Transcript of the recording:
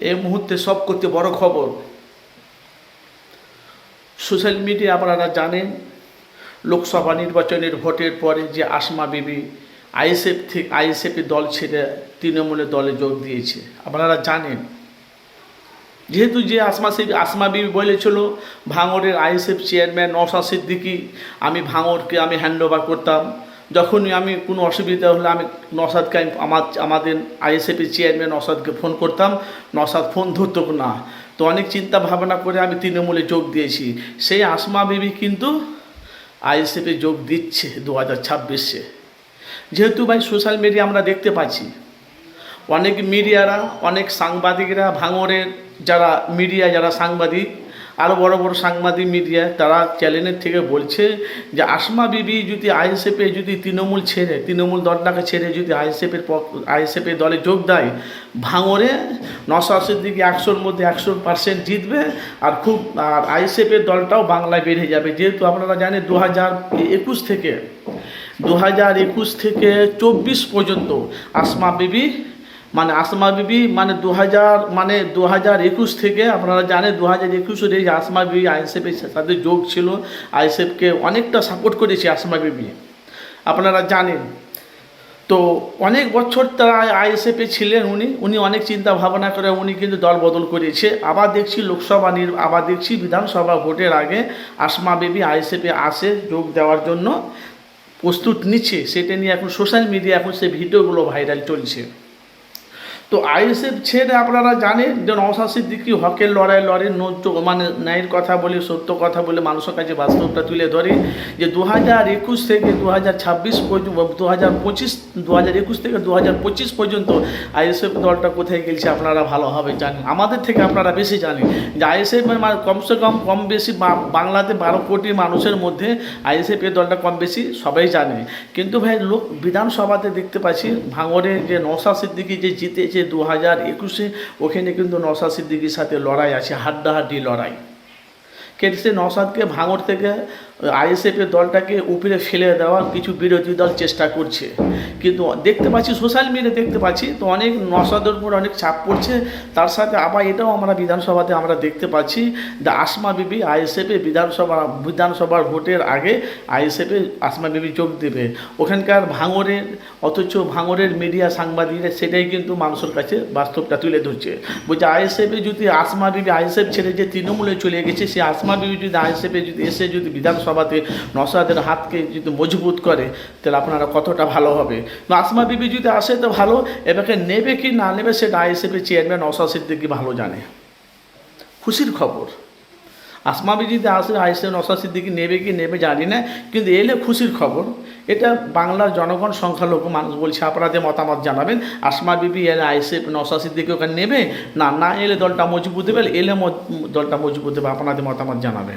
এই মুহূর্তে সব করতে বড় খবর। সোশ্যাল মিডিয়া আপনারা জানেন, লোকসভা নির্বাচনের ভোটের পরে যে আসমা বিবি আইএসএফ থেকে আইএসএফের দল ছেড়ে তৃণমূলের দলে যোগ দিয়েছে। আপনারা জানেন। যেহেতু যে আসমা সে, আসমা বিবি বলেছিল ভাঙরের আইএসএফ চেয়ারম্যান নওশাদ সিদ্দিকি, আমি ভাঙরকে আমি হ্যান্ড ওভার করতাম। যখনই আমি কোনো অসুবিধা হলে আমি নসাদকে আমি আমার, আমাদের আইএসএফের চেয়ারম্যান নসাদকে ফোন করতাম। নসাদ ফোন ধরতো না। তো অনেক চিন্তা ভাবনা করে আমি তৃণমূলে যোগ দিয়েছি। সেই আসমা বিবি কিন্তু আইএসএফে যোগ দিচ্ছে দু হাজার ছাব্বিশে। যেহেতু ভাই সোশ্যাল মিডিয়া আমরা দেখতে পাচ্ছি। অনেক মিডিয়ারা, অনেক সাংবাদিকরা ভাঙরের যারা মিডিয়া যারা সাংবাদিক আরও বড় বড় সাংবাদিক মিডিয়া, তারা চ্যানেলের থেকে বলছে যে, আসমা বিবি যদি আইএসএফে যদি তৃণমূল ছেড়ে, তৃণমূল দলটাকে ছেড়ে যদি আইএসএফের আইএসএফের দলে যোগ দেয় ভাঙরে নশো আশির দিকে একশোর মধ্যে একশো পার্সেন্ট জিতবে আর খুব, আর আইএসএফের দলটাও বাংলায় বেড়ে যাবে। যেহেতু আপনারা জানেন দু হাজার একুশ থেকে দু হাজার একুশ থেকে চব্বিশ পর্যন্ত আসমা বিবি মানে আসমা বিবি মানে দু হাজার মানে দু হাজার একুশ থেকে আপনারা জানেন দু হাজার একুশের এই আসমা বিবি আইএসএফের সাথে যোগ ছিল। আইএসএফকে অনেকটা সাপোর্ট করেছে আসমা বিবি। আপনারা জানেন। তো অনেক বছর তারা আইএসএফে ছিলেন উনি। উনি অনেক চিন্তা ভাবনা করে উনি কিন্তু দল বদল করেছে। আবার দেখছি লোকসভা নির, আবার দেখছি বিধানসভা ভোটের আগে আসমা বিবি আইএসএফে আসে যোগ দেওয়ার জন্য প্রস্তুত নিচ্ছে। সেটা নিয়ে এখন সোশ্যাল মিডিয়া এখন সে ভিডিওগুলো ভাইরাল চলছে। তো আইএসএফ ছেড়ে আপনারা জানেন যে নওশাদ সিদ্দিকি হকের লড়াই, লড়ে নৈত্য মানে ন্যায়ের কথা বলে, সত্য কথা বলে মানুষের কাছে বাস্তবটা তুলে ধরে যে দু হাজার একুশ থেকে দু হাজার ছাব্বিশ পর্যন্ত দু হাজার পঁচিশ দু হাজার একুশ থেকে দু হাজার পঁচিশ পর্যন্ত আইএসএফ দলটা কোথায় গেছে আপনারা ভালোভাবে জানেন। আমাদের থেকে আপনারা বেশি জানেন যে আইএসএফ মানে কমসে কম কম বেশি বাংলাতে বারো কোটি মানুষের মধ্যে আইএসএফ এর দলটা কম বেশি সবাই জানে। কিন্তু ভাই, লোক বিধানসভাতে দেখতে পাচ্ছি ভাঙড়ে যে নওশা সিদ্দিকি যে জিতেছে দু হাজার একুশে ওখানে কিন্তু নসা সিদ্দিকির সাথে লড়াই আছে হাড্ডাহাড্ডি লড়াই। কিন্তু সে নওশাদকে ভাঙড় থেকে আইএসএফের দলটাকে উপরে ফেলে দেওয়ার কিছু বিরোধী দল চেষ্টা করছে। কিন্তু দেখতে পাচ্ছি সোশ্যাল মিডিয়া দেখতে পাচ্ছি তো অনেক নসাদের উপর অনেক চাপ পড়ছে। তার সাথে আবার এটাও আমরা বিধানসভাতে আমরা দেখতে পাচ্ছি দ্য আসমা বিবি আইএসএফে বিধানসভা, বিধানসভার ভোটের আগে আইএসএফে আসমা বিবি যোগ দেবে। ওখানকার ভাঙরের অথচ ভাঙরের মিডিয়া সাংবাদিকরা সেটাই কিন্তু মানুষের কাছে বাস্তবটা তুলে ধরছে। বলছে আইএসএফে যদি আসমা বিবি আইএসএফ ছেড়ে যে তৃণমূলে চলে গেছে, সে আসমা বিবি যদি আইএসএফে যদি এসে যদি বিধানসভাতে নসাদের হাতকে যদি মজবুত করে, তাহলে আপনারা কতটা ভালো হবে? আসমা বিবি যদি আসে তো ভালো এবারে নেবে কি না নেবে সেটা আইএসএফের চেয়ারম্যান নসাদ সিদ্দিকি ভালো জানে। খুশির খবর। আসমা বিবি যদি আসে আইসিপি নসা সিদ্দিকি নেবে কি নেবে জানি না, কিন্তু এলে খুশির খবর। এটা বাংলার জনগণ সংখ্যালঘু মানুষ বলছে, আপনাদের মতামত জানাবেন। আসমা বিবি এলে আইসিএফ নসাদ সিদ্দিকে ওখানে নেবে? না না এলে দলটা মজবুত দেবে এলে দলটা মজবুত হবে, আপনাদের মতামত জানাবেন।